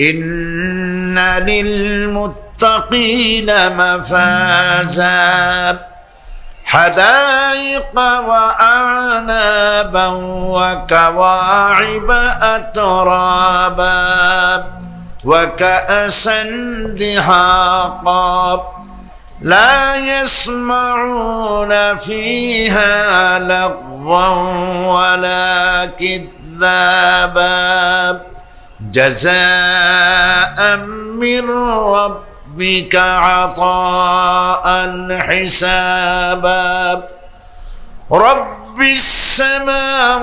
إن للمتقين مفازا. حدائق وأعنابا وكواعب أترابا. وكأسا دحاقا لا يسمعون فيها لغوا ولا كذابا. جزاء من ربك عطاء حسابا رب السماوات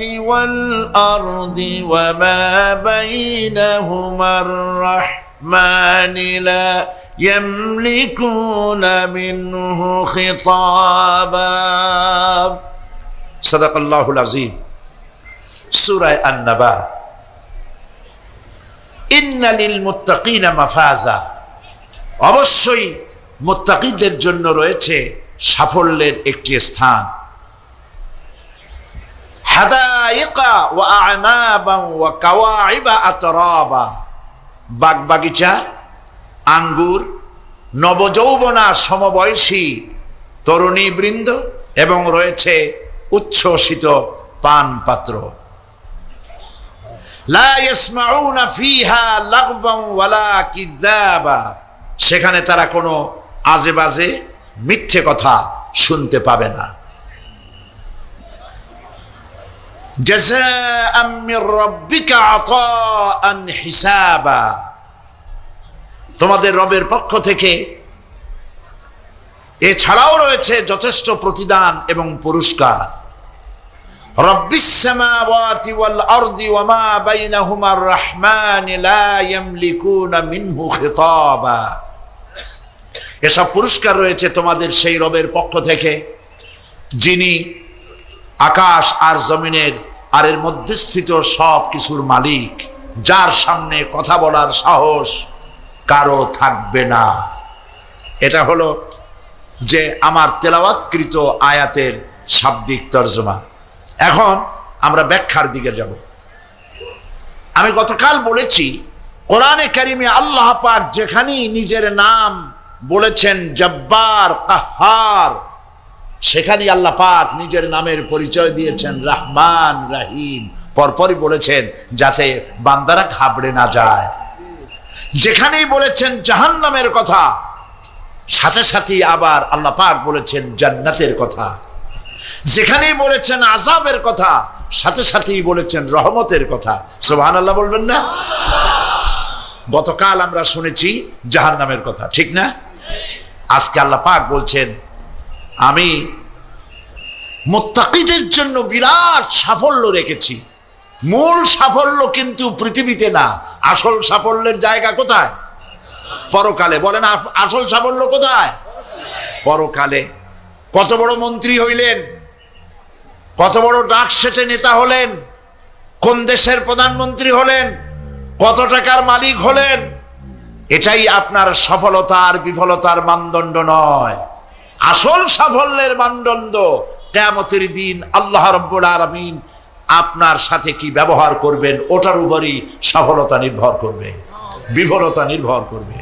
والأرض وما بينهما الرحمن لا يملكون منه خطابا. صدق الله العظيم. سورة النبأ ইন্নালিল মুত্তাকিনা মাফাজা। অবশ্যই মুত্তাকিদের জন্য রয়েছে সাফল্যের একটি স্থান। কাওয়াইবা আতরাবা। বাগবাগিচা, আঙ্গুর, নবযৌবনা সমবয়সী তরুণী বৃন্দ এবং রয়েছে উচ্ছ্বসিত পান পাত্র লা ইয়াসমাউনা ফিহা লাগবান ওয়ালা কিযাবা সেখানে তারা কোনো আজে বাজে মিথ্যে কথা শুনতে পাবে না। তোমাদের রবের পক্ষ থেকে এছাড়াও রয়েছে যথেষ্ট প্রতিদান এবং পুরস্কার। রব্বিস সামাওয়াতি ওয়াল আরদি ওয়া মা বাইনাহুমার রহমান লা ইয়ামলিকুনা মিনহু এসব পুরস্কার রয়েছে তোমাদের সেই রবের পক্ষ থেকে, যিনি আকাশ আর জমিনের আর এর মধ্যে স্থিত সব কিছুর মালিক, যার সামনে কথা বলার সাহস কারও থাকবে না। এটা হলো যে আমার তেলাওয়াতকৃত আয়াতের শাব্দিক তর্জমা। এখন আমরা ব্যাখ্যার দিকে যাব। আমি গতকাল বলেছি, কোরআনে কারিমে আল্লাহ পাক যেখানেই নিজের নাম বলেছেন জব্বার, কাহার, সেখানেই আল্লাহ পাক নিজের নামের পরিচয় দিয়েছেন, রহমান, রাহিম। পরপরই বলেছেন যাতে বান্দারা ঘাবড়ে না যায়। যেখানেই বলেছেন জাহান্নামের কথা, সাথে সাথে আবার আল্লাহ পাক বলেছেন জান্নাতের কথা। যেখানেই বলেছেন আজাবের কথা, সাথে সাথেই বলেছেন রহমতের কথা। সোহান আল্লাহ বলবেন না? গতকাল আমরা শুনেছি জাহান্নামের কথা, ঠিক না? আজকে আল্লাহ পাক বলছেন, আমি মোত্তাকিদের জন্য বিরাট সাফল্য রেখেছি। মূল সাফল্য কিন্তু পৃথিবীতে না, আসল সাফল্যের জায়গা কোথায়? পরকালে। বলেন আসল সাফল্য কোথায়? পরকালে। কত বড় মন্ত্রী হইলেন? কত বড় ডাক সেটে নেতা হলেন? কোন দেশের প্রধানমন্ত্রী হলেন? কত টাকার মালিক হলেন? এটাই আপনার সফলতার বিফলতার মানদণ্ড নয়। আসল সাফল্যের মানদণ্ড কেয়ামতের দিন আল্লাহ রব্বুল আলমিন আপনার সাথে কি ব্যবহার করবেন, ওটার উপরই সফলতা নির্ভর করবে। বিফলতা নির্ভর করবে।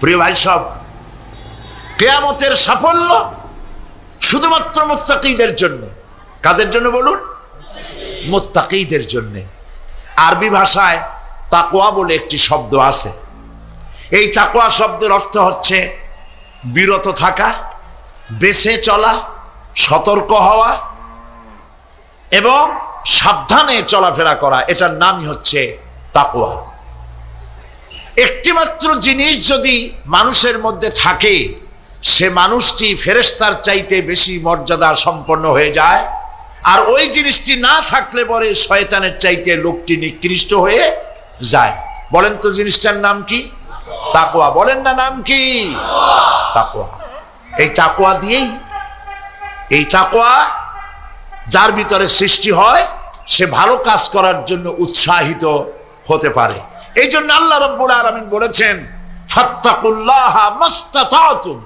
প্রিয় ভাই সব কেয়ামতের সাফল্য শুধুমাত্র মোত্তাকিদের জন্য। কাদের জন্য বলুন? মোত্তাকিদের জন্য। আরবি ভাষায় তাকোয়া বলে একটি শব্দ আছে। এই তাকোয়া শব্দের অর্থ হচ্ছে বিরত থাকা, বেছে চলা, সতর্ক হওয়া এবং সাবধানে চলাফেরা করা। এটার নামই হচ্ছে তাকোয়া একটিমাত্র জিনিস যদি মানুষের মধ্যে থাকে সে মানুষটি ফেরেস্তার চাইতে বেশি মর্যাদা সম্পন্ন হয়ে যায়। আর ওই জিনিসটি না থাকলে পরে শয়তানের চাইতে লোকটি নিকৃষ্ট হয়ে যায়। বলেন তো জিনিসটার নাম কি? তাকোয়া বলেন না নাম কি? তাকোয়া এই তাকোয়া দিয়েই, এই তাকোয়া যার ভিতরে সৃষ্টি হয়, সে ভালো কাজ করার জন্য উৎসাহিত হতে পারে। এই জন্য আল্লাহ রব্বুল আলমিন বলেছেন, ফাত্তাকুল্লাহ মাস্তাতাতুম।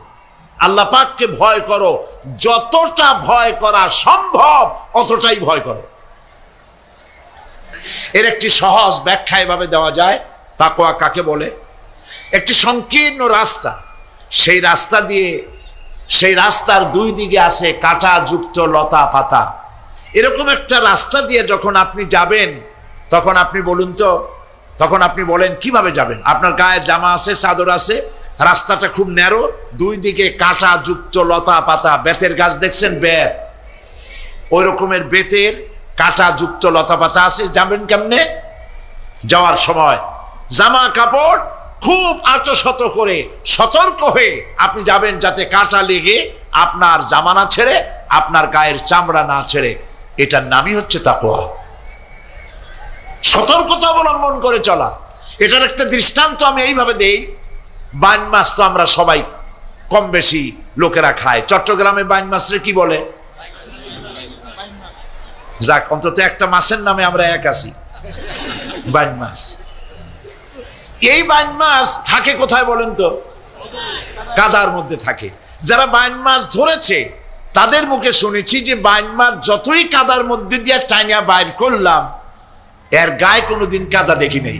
আল্লাহ পাককে ভয় করো। যতটা ভয় করা সম্ভব, অতটাই ভয় করো। এর একটি সহজ ব্যাখ্যা এভাবে দেওয়া যায় তাকোয়া কাকে বলে? একটি সংকীর্ণ রাস্তা। সেই রাস্তা দিয়ে, সেই রাস্তার দুই দিকে আছে কাটা যুক্ত লতা পাতা। এরকম একটা রাস্তা দিয়ে যখন আপনি যাবেন, তখন আপনি বলুন তো, তখন আপনি বলেন, কীভাবে যাবেন? আপনার গায়ে জামা আছে, চাদর আছে? রাস্তাটা খুব ন্যারো, দুই দিকে কাটা, যুক্ত লতা পাতা, বেতের গাছ, দেখছেন? বেত। ওই রকমের বেতের কাটা, যুক্ত লতা পাতা আছে। যাবেন কেমনে? যাওয়ার সময়। জামা কাপড় খুব আতশত করে সতর্ক হয়ে আপনি যাবেন যাতে কাটা লেগে আপনার জামা না ছেড়ে, আপনার গায়ের চামড়া না ছেড়ে। এটার নামই হচ্ছে তাকোয়া সতর্কতা অবলম্বন করে চলা। এটার একটা দৃষ্টান্ত আমি এইভাবে দেই বাইন মাছ তো আমরা সবাই কম বেশি লোকেরা খায়। চট্টগ্রামে বাইন মাছরে কি বলে? যাক, অন্তত একটা মাছের নামে আমরা এক আছি। বাইন মাছ। এই বাইন মাছ থাকে কোথায় বলেন তো? কাদার মধ্যে থাকে। যারা বাইন মাছ ধরেছে, তাদের মুখে শুনেছি যে বাইন মাছ যতই কাদার মধ্যে দিয়ে টাইনা বাইর করলাম, এর গায়ে কোনোদিন কাদা দেখি নেই।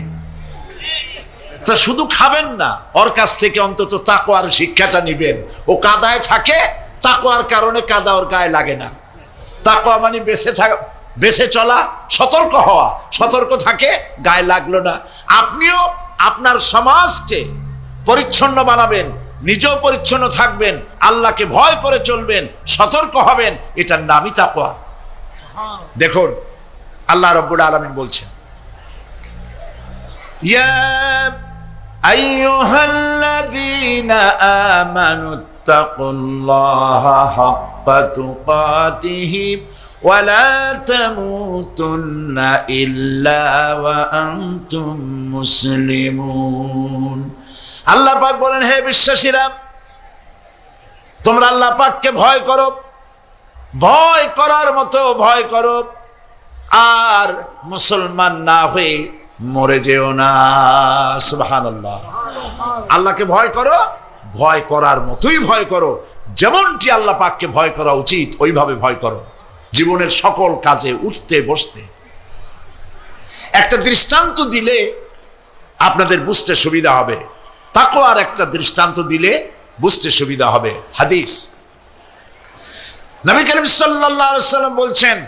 তা শুধু খাবেন না, ওর কাছ থেকে অন্তত তাকোয়ার শিক্ষাটা নিবেন। ও কাদায় থাকে তাকোয়ার কারণে কাদা ওর গায়ে লাগে না। তাকোয়া মানে বেঁচে থাকা, বেঁচে চলা, সতর্ক হওয়া। সতর্ক থাকে, গায়ে লাগল না। আপনিও আপনার সমাজকে পরিচ্ছন্ন বানাবেন, নিজেও পরিচ্ছন্ন থাকবেন, আল্লাহকে ভয় করে চলবেন, সতর্ক হবেন, এটার নামই তাকোয়া দেখুন, আল্লাহ রব্বুল আলমিন বলছেন, ইয়া أيها الذين آمنوا اتقوا الله حق تقاته ولا تموتن إلا وأنتم مسلمون আল্লাহ পাক বলেন হে বিশ্বাসীরা তোমরা আল্লাহ পাককে ভয় করো ভয় করার মতো ভয় করো আর মুসলমান না হয়ে মরে যেও না, সুবহানাল্লাহ। আল্লাহকে ভয় করো, ভয় করার মতোই ভয় করো। যেমনটি আল্লাহ পাককে ভয় করা উচিত, ওইভাবে ভয় করো। জীবনের সকল কাজে উঠতে, বসতে। একটা দৃষ্টান্ত দিলে আপনাদের বুঝতে সুবিধা হবে। তাকেও আর একটা দৃষ্টান্ত দিলে বুঝতে সুবিধা হবে। হাদিস। নবী করিম সাল্লাম বলছেন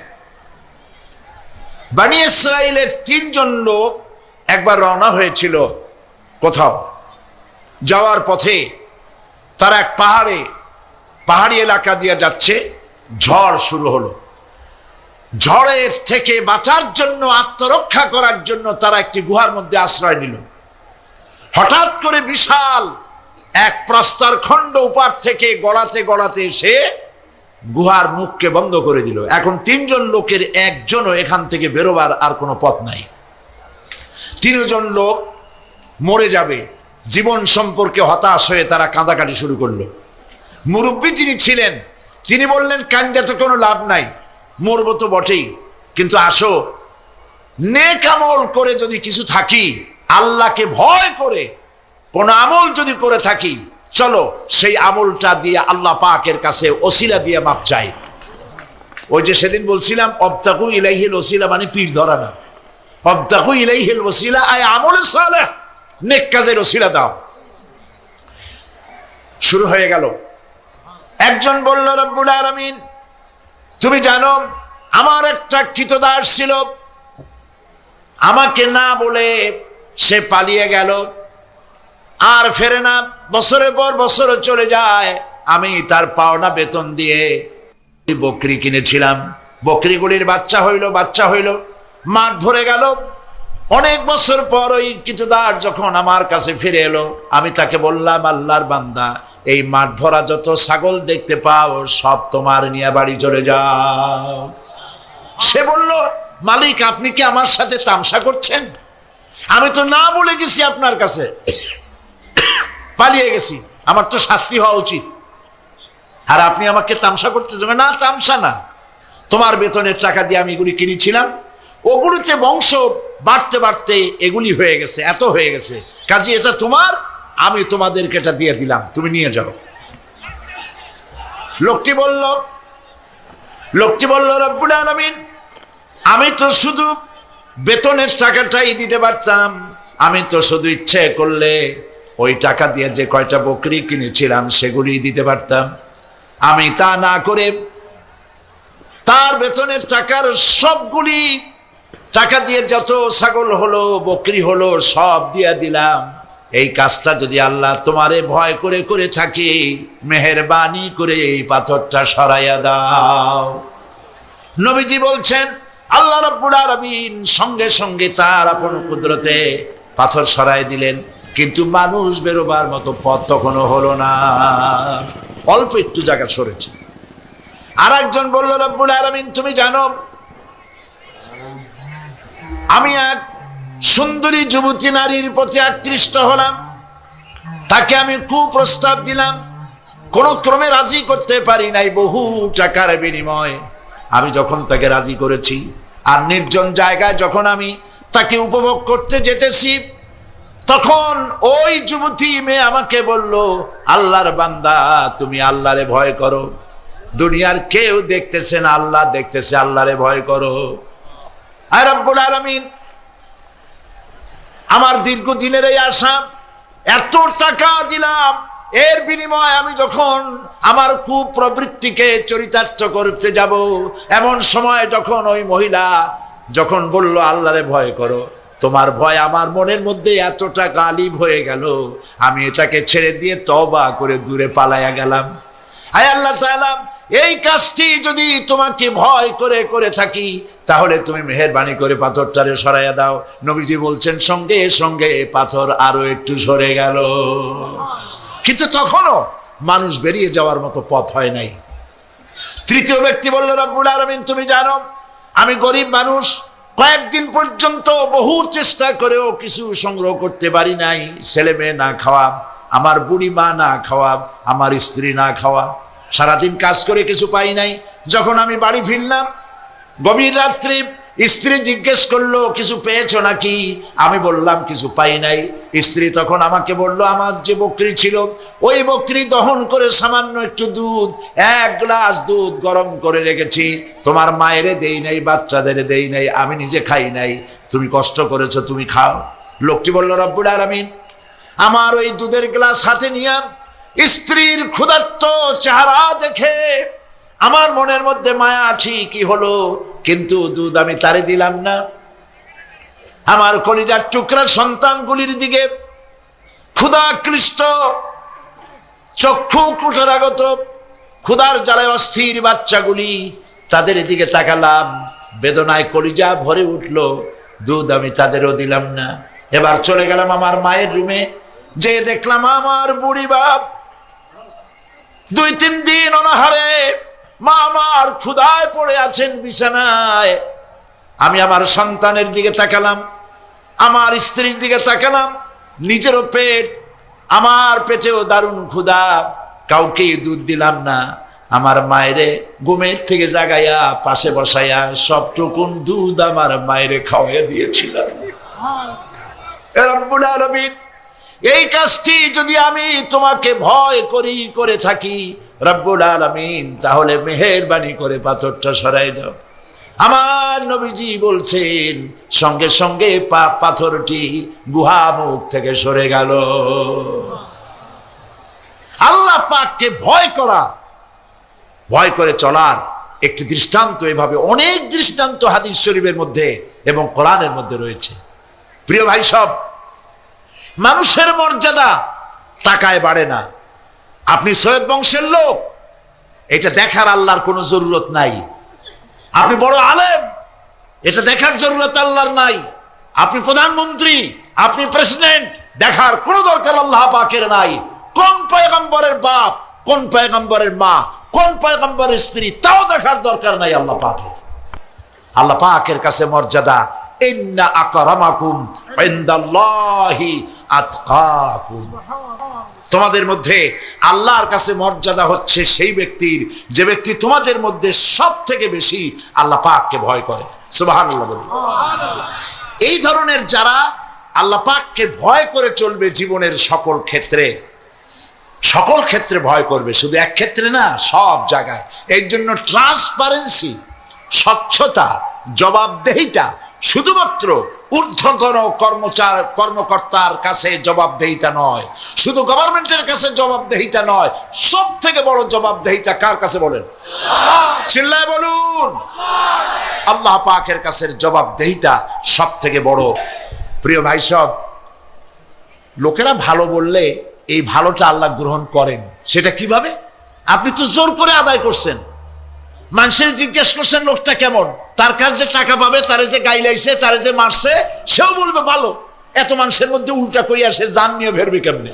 বানি ইসরায়েলের তিনজন লোক একবার রওনা হয়েছিল কোথাও। যাওয়ার পথে তারা এক পাহাড়ে, পাহাড়ি এলাকা দিয়ে যাচ্ছে, ঝড় শুরু হলো। ঝড়ের থেকে বাঁচার জন্য, আত্মরক্ষা করার জন্য তারা একটি গুহার মধ্যে আশ্রয় নিল। হঠাৎ করে বিশাল এক প্রস্তর খণ্ড উপার থেকে গড়াতে গড়াতে এসে গুহার মুখকে বন্ধ করে দিল। এখন তিনজন লোকের একজনও এখান থেকে বেরোবার আর কোনো পথ নাই। তিনজন লোক মরে যাবে। জীবন সম্পর্কে হতাশ হয়ে তারা কাঁদাকাটি শুরু করল। মুরব্বী যিনি ছিলেন, তিনি বললেন কান্দা তো কোনো লাভ নাই, মরবো তো বটেই। কিন্তু আসো, নেক আমল করে যদি কিছু থাকি, আল্লাহকে ভয় করে, কোন আমল যদি করে থাকি চলো, সেই আমলটা দিয়ে আল্লাহ পাকের কাছে ওসিলা দিয়ে মাপ চাই। ওই যে সেদিন বলছিলাম, অবতাকু ইলাইহিল ওসিলা মানে পীর ধরা না। অবতাকু ইলাইহিল ওসিলা আয় আমলে সালে নেক কাজের ওসিলা দাও। শুরু হয়ে গেল। একজন বলল, রব্বুল আলামিন, তুমি জানো, আমার একটা কৃতদাস ছিল। আমাকে না বলে সে পালিয়ে গেল, আর ফেরে না। বছরের পর বছর চলে যায়। আমি তার পাওনা বেতন দিয়ে বকরি কিনেছিলাম। বকরিগুলির বাচ্চা হইল বাচ্চা হইল। মাঠ ভরে গেল। অনেক বছর পর ওই কিছুদার যখন আমার কাছে ফিরে এলো, আমি তাকে বললাম, আল্লাহর বান্দা, এই মাঠ ভরা যত ছাগল দেখতে পাও, সব তোমার নিয়ে বাড়ি চলে যাও। সে বলল, মালিক, আপনি কি আমার সাথে তামসা করছেন? আমি তো না বলে গেছি আপনার কাছে। পালিয়ে গেছি। আমার তো শাস্তি হওয়া উচিত। আর আপনি আমাকে তামসা করতে যাবেন। না, তামসা না। তোমার বেতনের টাকা দিয়ে আমি এগুলি কিনেছিলাম। ওগুলিতে বংশ বাড়তে বাড়তে এগুলি হয়ে গেছে, এত হয়ে গেছে। কাজে, এটা তোমার? আমি তোমাদেরকে এটা দিয়ে দিলাম। তুমি নিয়ে যাও। লোকটি বলল লোকটি বলল, রব্বুল আলমিন, আমি তো শুধু বেতনের টাকাটাই দিতে পারতাম। আমি তো শুধু ইচ্ছে করলে ওই টাকা দিয়ে যে কয়টা বকরি কিনেছিলাম সেগুলি দিতে পারতাম। আমি তা না করে তার বেতনের টাকার সবগুলি, টাকা দিয়ে যত ছাগল হলো, বকরি হলো, সব দিয়ে দিলাম। এই কাজটা যদি আল্লাহ তোমারে ভয় করে করে থাকে, মেহেরবানি করে এই পাথরটা সরাইয়া দাও। নবীজি বলছেন, আল্লাহ রব্বুল আলামিন সঙ্গে সঙ্গে তার আপন কুদরতে পাথর সরাই দিলেন। কিন্তু মানুষ বেরোবার মতো পথ তখনও হলো না। অল্প একটু জায়গা সরেছে। আর একজন বলল, রব্বুল আলামিন, তুমি জানো, আমি এক সুন্দরী যুবতী নারীর প্রতি আকৃষ্ট হলাম। তাকে আমি কুপ্রস্তাব দিলাম। কোন ক্রমে রাজি করতে পারি নাই বহু টাকার বিনিময়। আমি যখন তাকে রাজি করেছি, আর নির্জন জায়গায় যখন আমি তাকে উপভোগ করতে যেতেছি তখন ওই যুবতী মেয়ে আমাকে বলল, আল্লাহর বান্দা, তুমি আল্লাহরে ভয় করো। দুনিয়ার কেউ দেখতেছে না, আল্লাহ দেখতেছে, আল্লাহরে ভয় করো। আর রব্বুল আলামিন, আমার দীর্ঘদিনের এই আশা, এত টাকা দিলাম। এর বিনিময়ে আমি যখন আমার কুপ্রবৃত্তিকে চরিতার্থ করতে যাব, এমন সময় যখন ওই মহিলা যখন বলল, আল্লাহরে ভয় করো তোমার ভয় আমার মনের মধ্যে এতটা গালিব হয়ে গেল। আমি এটাকে ছেড়ে দিয়ে তবা করে দূরে পালাইয়া গেলাম। আয় আল্লাহ তাআলা, এই কাজটি যদি তোমাকে ভয় করে করে থাকি, তাহলে তুমি মেহেরবানি করে পাথরটারে সরাইয়া দাও। নবীজি বলছেন, সঙ্গে সঙ্গে পাথর আরও একটু সরে গেল। কিন্তু তখনও মানুষ বেরিয়ে যাওয়ার মতো পথ হয় নাই। তৃতীয় ব্যক্তি বলল, রব্বুল আলমিন, তুমি জানো, আমি গরিব মানুষ কয়েকদিন পর্যন্ত বহু চেষ্টা করেও কিছু সংগ্রহ করতে পারি নাই। ছেলে মেয়ে না খাওয়া, আমার বুড়ি মা না খাওয়া, আমার স্ত্রী না খাওয়া। সারাদিন কাজ করে কিছু পাই নাই। যখন আমি বাড়ি ফিরলাম, গভীর রাত্রি স্ত্রী জিজ্ঞেস করল, কিছু পেয়েছ নাকি? আমি বললাম, কিছু পাই নাই। স্ত্রী তখন আমাকে বলল, আমার যে বকরি ছিল, ওই বকরি দহন করে সামান্য একটু দুধ, এক গ্লাস দুধ গরম করে রেখেছি। তোমার মায়েরে দেই নাই, বাচ্চাদের দেই নাই, আমি নিজে খাই নাই। তুমি কষ্ট করেছ, তুমি খাও। লোকটি বলল, রব্বুল আলামিন, আমার ওই দুধের গ্লাস হাতে নিয়ে স্ত্রীর ক্ষুধার্ত চেহারা দেখে আমার মনের মধ্যে মায়া ঠিকই হলো, কিন্তু দুধ আমি তারে দিলাম না। আমার কলিজার টুকরা সন্তানগুলির দিকে ক্ষুধাকৃষ্ট, চক্ষু কুটরাগত ক্ষুধার জ্বালায় অস্থির বাচ্চাগুলি তাদের দিকে তাকালাম। বেদনায় কলিজা ভরে উঠল, দুধ আমি তাদেরও দিলাম না। এবার চলে গেলাম আমার মায়ের রুমে। যে দেখলাম আমার বুড়ি বাপ দুই তিন দিন অনাহারে, মা আমার ক্ষুদায় পড়ে আছেন বিছানায়। আমি আমার সন্তানের দিকে তাকালাম। আমার স্ত্রীর দিকে তাকালাম, নিজেরও পেট, আমার পেটেও দারুণ ক্ষুধা কাউকে দুধ দিলাম না। আমার মায়েরে ঘুমের থেকে জাগাইয়া, পাশে বসাইয়া সবটুকুন দুধ আমার মায়েরে খাওয়াইয়া দিয়েছিলাম। এই কাজটি যদি আমি তোমাকে ভয় করি, করে থাকি, রব্বুল আলামিন, তাহলে মেহেরবানি করে পাথরটা সরাই দাও। আমার নবীজি বলছেন, সঙ্গে সঙ্গে পা পাথরটি গুহা মুখ থেকে সরে গেল। আল্লাহ পাককে ভয় করা, ভয় করে চলার একটি দৃষ্টান্ত এভাবে অনেক দৃষ্টান্ত হাদিস শরীফের মধ্যে এবং কোরআনের মধ্যে রয়েছে। প্রিয় ভাই সব, মানুষের মর্যাদা টাকায় বাড়ে না। আপনি সৈয়দ বংশের লোক, এটা দেখার আল্লাহর কোনো জরুরত নাই। আপনি বড় আলেম। এটা দেখার জরুরত আল্লাহর নাই। আপনি প্রধানমন্ত্রী, আপনি প্রেসিডেন্ট, দেখার কোনো দরকার আল্লাহ পাকের নাই। কোন পয়গম্বরের বাপ, কোন পয়গম্বরের মা, কোন পয়গম্বরের স্ত্রী, তাও দেখার দরকার নাই আল্লাহ পাকের। আল্লাহ পাকের কাছে মর্যাদা, ইন্না আকরামাকুম ইনদাল্লাহি আতকাকুম। তোমাদের মধ্যে আল্লাহর কাছে মর্যাদা হচ্ছে সেই ব্যক্তির যে ব্যক্তি তোমাদের মধ্যে সব থেকে বেশি আল্লাহ পাককে ভয় করে। বলি। এই ধরনের যারা আল্লাহ পাককে ভয় করে চলবে জীবনের সকল ক্ষেত্রে সকল ক্ষেত্রে ভয় করবে শুধু এক ক্ষেত্রে না সব জায়গায়। এর জন্য ট্রান্সপারেন্সি স্বচ্ছতা জবাবদেহিতা শুধুমাত্র ঊর্ধ্বতন কর্মচার, কর্মকর্তার কাছে জবাবদেহিতা নয়। শুধু গভর্নমেন্টের কাছে জবাবদেহিতা নয় সব থেকে বড় জবাবদেহিতা কার কাছে বলেন? চিল্লায় বলুন। আল্লাহ পাকের কাছে জবাবদেহিতা সব থেকে বড়। প্রিয় ভাই সব, লোকেরা ভালো বললে এই ভালোটা আল্লাহ গ্রহণ করেন। সেটা কীভাবে? আপনি তো জোর করে আদায় করছেন। মানুষের জিজ্ঞেস করছেন লোকটা কেমন? তার কাছ যে টাকা পাবে, তারে যে গাইলাইছে তারে যে মারছে, সেও বলবে, ভালো। এত মানুষের মধ্যে উল্টা করিয়া সে জান নিয়ে ফেরবে কেমনে?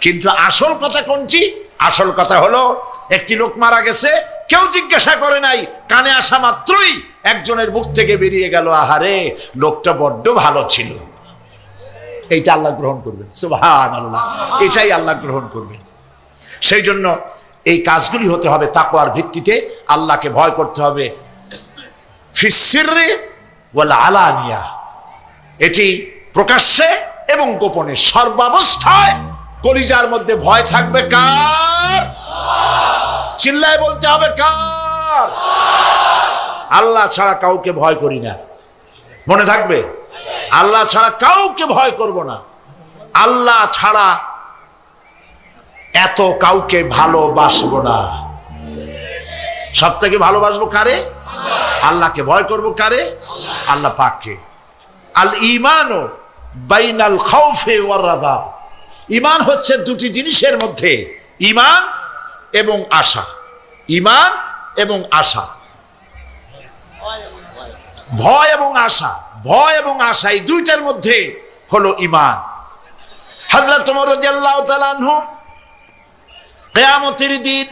কিন্তু আসল কথা কোনটি? আসল কথা হলো, একটি লোক মারা গেছে, কেউ জিজ্ঞাসা করে নাই, কানে আসা মাত্রই একজনের মুখ থেকে বেরিয়ে গেল, আহারে, লোকটা বড্ড ভালো ছিল। এইটা আল্লাহ গ্রহণ করবেন। সুবহান আল্লাহ এটাই আল্লাহ গ্রহণ করবেন। সেই জন্য এই কাজগুলি হতে হবে তাকওয়ার ভিত্তিতে। আল্লাহকে ভয় করতে হবে। ফিসিরে ওয়াল আলানিয়া। এটি প্রকাশ্যে এবং গোপনে সর্বাবস্থায় কলিজার মধ্যে ভয় থাকবে কার? চিল্লায় বলতে হবে কার? আল্লাহ ছাড়া কাউকে ভয় করি না। মনে থাকবে? আল্লাহ ছাড়া কাউকে ভয় করব না। আল্লাহ ছাড়া এত কাউকে ভালোবাসবো না। সব থেকে ভালোবাসবো কারে? আল্লাহকে ভয় করব কারে? আল্লাহ পাককে। আল ইমানও বাইনাল খাউফে ওয়ারাদা ইমান হচ্ছে দুটি জিনিসের মধ্যে, ইমান এবং আশা। ইমান এবং আশা। ভয় এবং আশা, ভয় এবং আশা, এই দুইটার মধ্যে হলো ইমান। হজরত তাআলা আনহু কেয়ামতের দিন,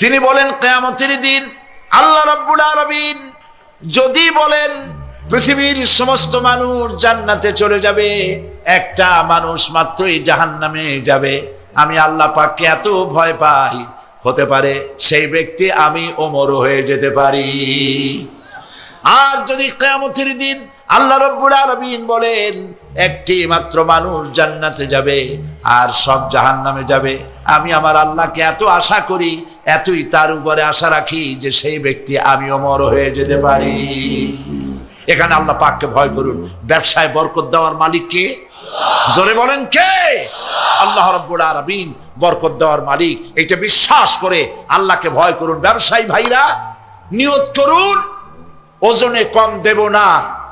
তিনি বলেন কেয়ামতের দিন আল্লাহ রাব্বুল আলামিন যদি বলেন পৃথিবীর সমস্ত মানুষ জান্নাতে চলে যাবে, একটা মানুষ মাত্রই জাহান্নামে যাবে। আমি আল্লাহ পাককে এত ভয় পাই, হতে পারে সেই ব্যক্তি আমি ওমর হয়ে যেতে পারি। আর যদি কেয়ামতের দিন আল্লাহ রব্বুল আলামিন বলেন, একটি মাত্র মানুষ জান্নাতে যাবে আর সব জাহান্নামে যাবে আমি আমার আল্লাহকে এত আশা করি, এতই তার উপরে আশা রাখি যে সেই ব্যক্তি আমি অমর হয়ে যেতে পারি। এখানে আল্লাহ পাককে ভয় করুন। ব্যবসায় বরকত দেওয়ার মালিক কে? জোরে বলেন কে? আল্লাহ রব্বুল আলামিন বরকত দেওয়ার মালিক। এটা বিশ্বাস করে আল্লাহকে ভয় করুন। ব্যবসায়ী ভাইরা, নিয়ত করুন। ওজনে কম দেব না,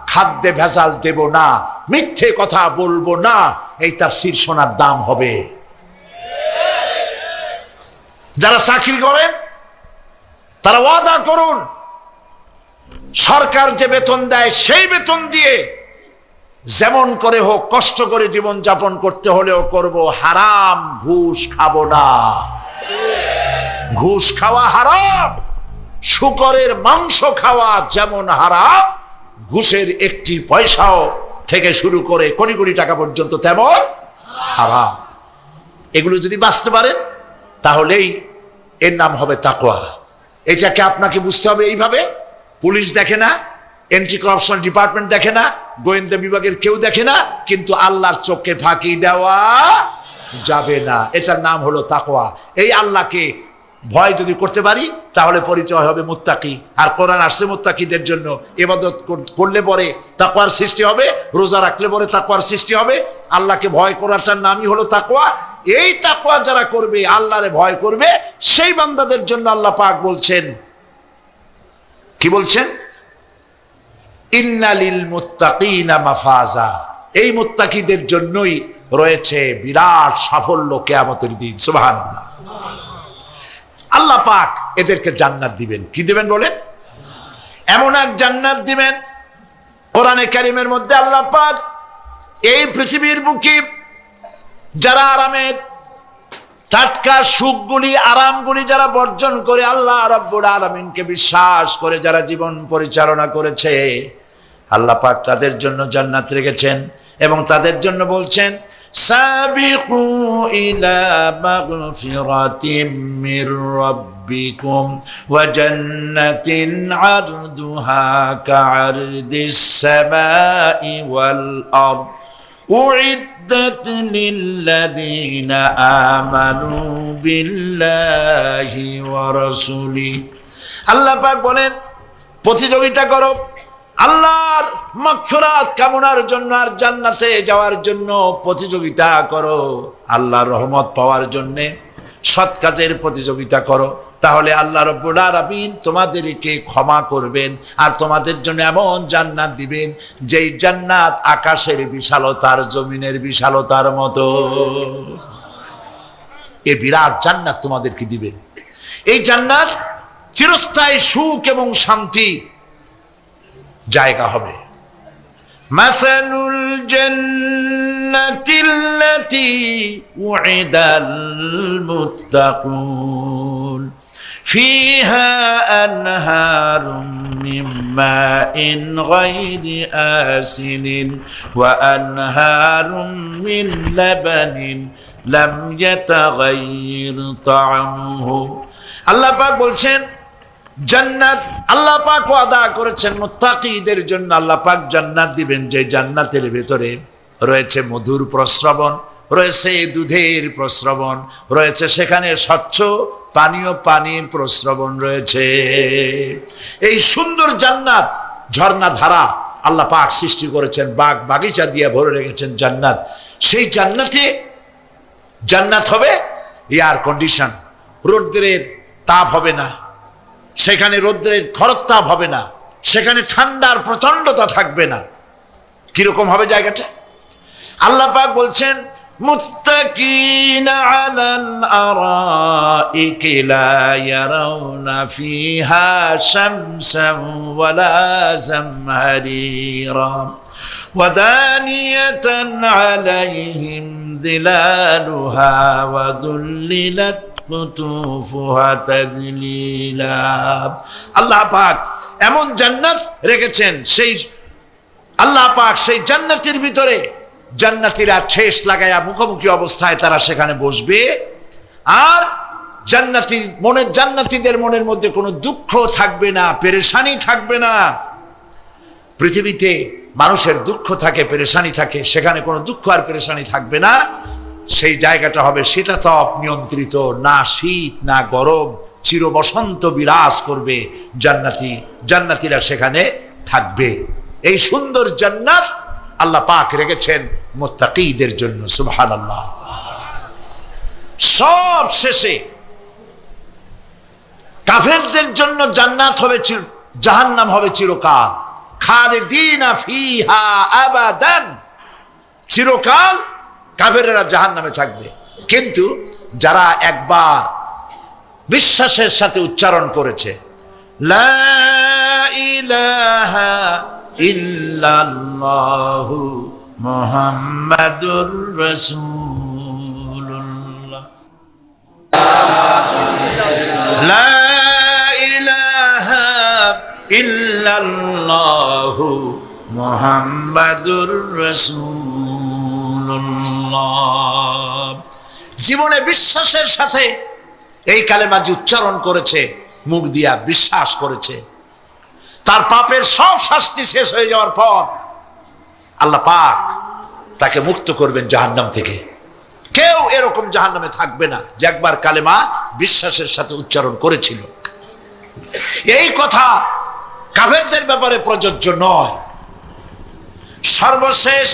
খাদ্যে ভেজাল দেব না, মিথ্যে কথা বলব না। এই তার শির সোনার দাম হবে। যারা চাকরি করেন, তারা ওয়াদা করুন, সরকার যে বেতন দেয় সেই বেতন দিয়ে যেমন করে হোক, কষ্ট করে জীবন যাপন করতে হলেও করব, হারাম ঘুষ খাব না। ঘুষ খাওয়া হারাম, শুকরের মাংস খাওয়া যেমন হারাম, ঘুষের একটি পয়সাও থেকে শুরু করে কোটি কোটি টাকা পর্যন্ত তেমন হারাম। এগুলো যদি বাঁচতে পারেন তাহলেই এর নাম হবে তাকোয়া এটাকে আপনাকে বুঝতে হবে এইভাবে। পুলিশ দেখে না এন্টি করাপশন ডিপার্টমেন্ট দেখে না, গোয়েন্দা বিভাগের কেউ দেখে না, কিন্তু আল্লাহর চোখকে ফাঁকি দেওয়া যাবে না। এটার নাম হলো তাকোয়া এই আল্লাহকে ভয় যদি করতে পারি, তাহলে পরিচয় হবে মুত্তাকি। আর কোরআন আসছে মুত্তাকিদের জন্য। এবাদত করলে পরে তাকোয়ার সৃষ্টি হবে, রোজা রাখলে পরে তাকোয়ার সৃষ্টি হবে। আল্লাহকে ভয় করাটার নামই হলো তাকওয়া। এই তাকওয়া যারা করবে, আল্লাহরে ভয় করবে, সেই বান্দাদের জন্য আল্লাহ পাক বলছেন, কি বলছেন? ইন্নালিল মুত্তাকিনা মাফাজা। এই মুত্তাকিদের জন্যই রয়েছে বিরাট সাফল্য কেয়ামতের দিন। সুবহানাল্লাহ। আল্লাহ পাক এদেরকে জান্নাত দিবেন। কি দিবেন বলে এমন এক জান্নাত দিবেন, কোরআনে কারিমের মধ্যে আল্লাহ পাক এই পৃথিবীর বুকে যারা আরামের টাটকা সুখগুলি, আরামগুলি যারা বর্জন করে আল্লাহ রব্বুল আলমিনকে বিশ্বাস করে যারা জীবন পরিচালনা করেছে, আল্লাহ পাক তাদের জন্য জান্নাত রেখেছেন এবং তাদের জন্য বলছেন আরদ। أعدت للذين آمنوا بالله ورسوله আল্লাহ পাক বলেন প্রতিযোগিতা করো আল্লাহর মাগফিরাত কামনার জন্য আর জান্নাতে যাওয়ার জন্য প্রতিযোগিতা করো আল্লাহর রহমত পাওয়ার জন্য সৎ কাজের প্রতিযোগিতা করো তাহলে আল্লাহ রব্বুল আরবিন তোমাদেরকে ক্ষমা করবেন আর তোমাদের জন্য এমন জান্নাত দিবেন যেই জান্নাত আকাশের বিশালতার জমিনের বিশালতার মতো। এ বিরাট জান্নাত তোমাদেরকে দিবে। এই জান্নাত চিরস্থায় সুখ এবং শান্তি জায়গা হবে। মাসালুল জান্নাতিল্লাতি উইদাল মুত্তাকুন। فيها أنهار من ماء غير آسن وأنهار من لبن لم يتغير طعمه الله পাক বলছেন জান্নাত আল্লাহ পাক ওয়াদা করেছেন মুত্তাকিদের জন্য আল্লাহ পাক জান্নাত দিবেন যে জান্নাতের ভেতরে রয়েছে মধুর প্রস্রবণ রয়েছে দুধের প্রস্রবণ রয়েছে সেখানে স্বচ্ছ পানীয় পানির প্রস্রবণ রয়েছে। এই সুন্দর জান্নাত, ঝর্ণা ধারা আল্লাহ পাক সৃষ্টি করেছেন, বাগ বাগিচা দিয়ে ভরে রেখেছেন জান্নাত। সেই জান্নাতে জান্নাত হবে এয়ার কন্ডিশন রৌদ্রের তাপ হবে না, সেখানে রৌদ্রের খরতাপ হবে না, সেখানে ঠান্ডার প্রচন্ডতা থাকবে না। কীরকম হবে জায়গাটা? আল্লাহ পাক বলছেন আলাল আরাইকি লা ইয়ারাউনা ফিহা শামসান ওয়ালা জামহারিরা ودانية عليهم ظلالها وذللت কুতুফুহা তাদলিলা আল্লাহ পাক এমন জান্নাত রেখেছেন সেই আল্লাহ পাক সেই জান্নাতের ভিতরে জান্নাতীরা ঠেস লাগায়া মুখোমুখি অবস্থায় তারা সেখানে বসবে। আর জান্নাতির মনের জান্নাতীদের মনের মধ্যে কোনো দুঃখ থাকবে না, পেরেশানি থাকবে না। পৃথিবীতে মানুষের দুঃখ থাকে, পেরেশানি থাকে, সেখানে কোনো দুঃখ আর পেরেশানি থাকবে না। সেই জায়গাটা হবে শীতাতপ নিয়ন্ত্রিত, না শীত, না গরম চির বসন্ত বিরাজ করবে জান্নাতি, জান্নাতিরা সেখানে থাকবে। এই সুন্দর জান্নাত আল্লাহ পাক রেখেছেন মোত্তাকিদের জন্য সুবহান আল্লাহ সব শেষে কাফেরদের জন্য জান্নাত হবে জাহান্নাম হবে চিরকাল। খালিদিনা ফিহা আবাদান। চিরকাল কাফেরেরা জাহান নামে থাকবে। কিন্তু যারা একবার বিশ্বাসের সাথে উচ্চারণ করেছে, লা ইলাহা ইল্লাল্লাহু মুহাম্মাদুর রাসূলুল্লাহ। লা ইলাহা ইল্লাল্লাহু মুহাম্মাদুর রাসূলুল্লাহ। জীবনে বিশ্বাসের সাথে এই কালেমাজি উচ্চারণ করেছে, মুখ দিয়া বিশ্বাস করেছে। তার পাপের সব শাস্তি শেষ হয়ে যাওয়ার পর আল্লাহ পাক তাকে মুক্ত করবেন জাহান্নাম থেকে। কেউ এরকম জাহান্নামে থাকবে না যে একবার কালেমা বিশ্বাসের সাথে উচ্চারণ করেছিল। এই কথা কাফেরদের ব্যাপারে প্রযোজ্য নয়। সর্বশেষ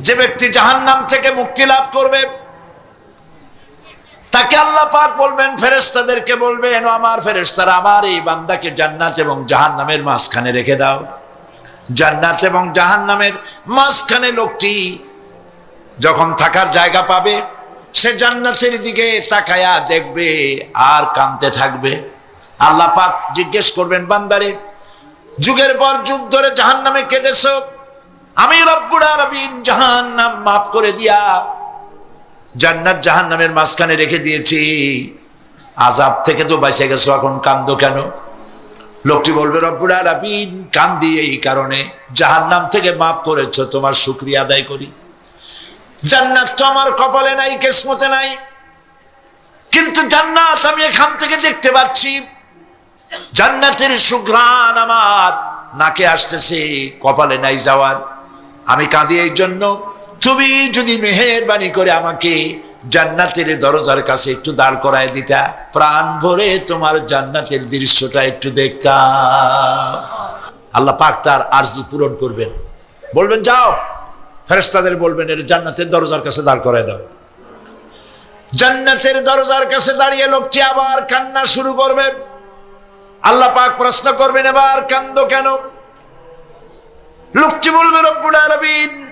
যে ব্যক্তি জাহান্নাম থেকে মুক্তি লাভ করবে তাকে আল্লাহ পাক বলবেন ফেরেস্তাদেরকে বলবেন আমার ফেরেস্তারা আমার এই বান্দাকে জান্নাত এবং জাহান্নামের মাঝখানে রেখে দাও। জান্নাত এবং জাহান্নামের মাঝখানে লোকটি যখন থাকার জায়গা পাবে, সে জান্নাতের দিকে তাকায়া দেখবে আর কানতে থাকবে। আল্লাহ পাক জিজ্ঞেস করবেন, বান্দারে, যুগের পর যুগ ধরে জাহান্নামে কেঁদেছ। আমি রব্বুর আরবিন জাহান্নাম মাফ করে দিয়া জান্নাত জাহান্নামের মাঝখানে রেখে দিয়েছি। আজাব থেকে তো বেঁচে গেছো, এখন কান্দ কেন? লোকটি বলবে রব্বুর আরবিন কান্দি এই কারণে। জাহান্নাম থেকে মাফ করেছ, তোমার শুক্রিয়া আদায় করি। জান্নাত তো আমার কপালে নাই, কেসমতে নাই। কিন্তু জান্নাত আমি এখান থেকে দেখতে পাচ্ছি। জান্নাতের সুঘ্রাণ আমার নাকে আসতেছে, কপালে নাই যাওয়ার। আমি কাঁদি এই জন্য। তুমি যদি মেহেরবানি করে আমাকে জান্নাতের দরজার কাছে একটু দাঁড় করায় দিতা, প্রাণ ভরে তোমার জান্নাতের দৃশ্যটা একটু দেখতাম। আল্লাহ পাক তার আরজি পূরণ করবেন। বলবেন, যাও। ফেরেস্তাদের বলবেন, এর জান্নাতের দরজার কাছে দাঁড় করায় দাও। জান্নাতের দরজার কাছে দাঁড়িয়ে লোকটি আবার কান্না শুরু করবে। আল্লাহ পাক প্রশ্ন করবেন, এবার কান্দ কেন? লোকটি বলবে, রব্বুল আলামিন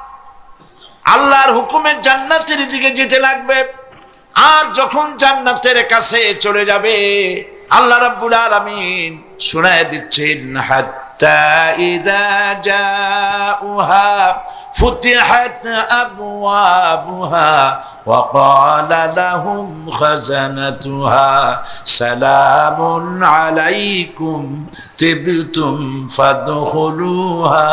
আল্লাহর হুকুমে জান্নাতের দিকে যেতে লাগবে আর যখন জান্নাতের কাছে চলে যাবে আল্লাহ রাব্বুল আলামিন শোনায় দিচ্ছেন হাত্তা ইদা জাউহা فتحت أبوابها وقال لهم خزنتها سلام عليكم تبتم فادخلوها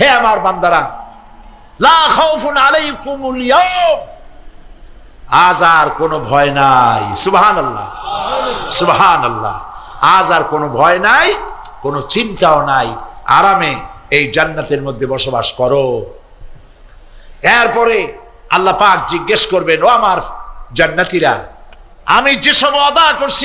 হে আমার বান্দারা আজ আর কোনো ভয় নাই। সুবহানাল্লাহ। সুবহানাল্লাহ। আজ আর কোনো ভয় নাই, কোনো চিন্তাও নাই। আরামে এই জান্নাতের মধ্যে বসবাস করো। এরপরে আল্লাহ পাক জিজ্ঞেস করবেন, ও আমার জান্নাতীরা, আমি যেসব অদা করছি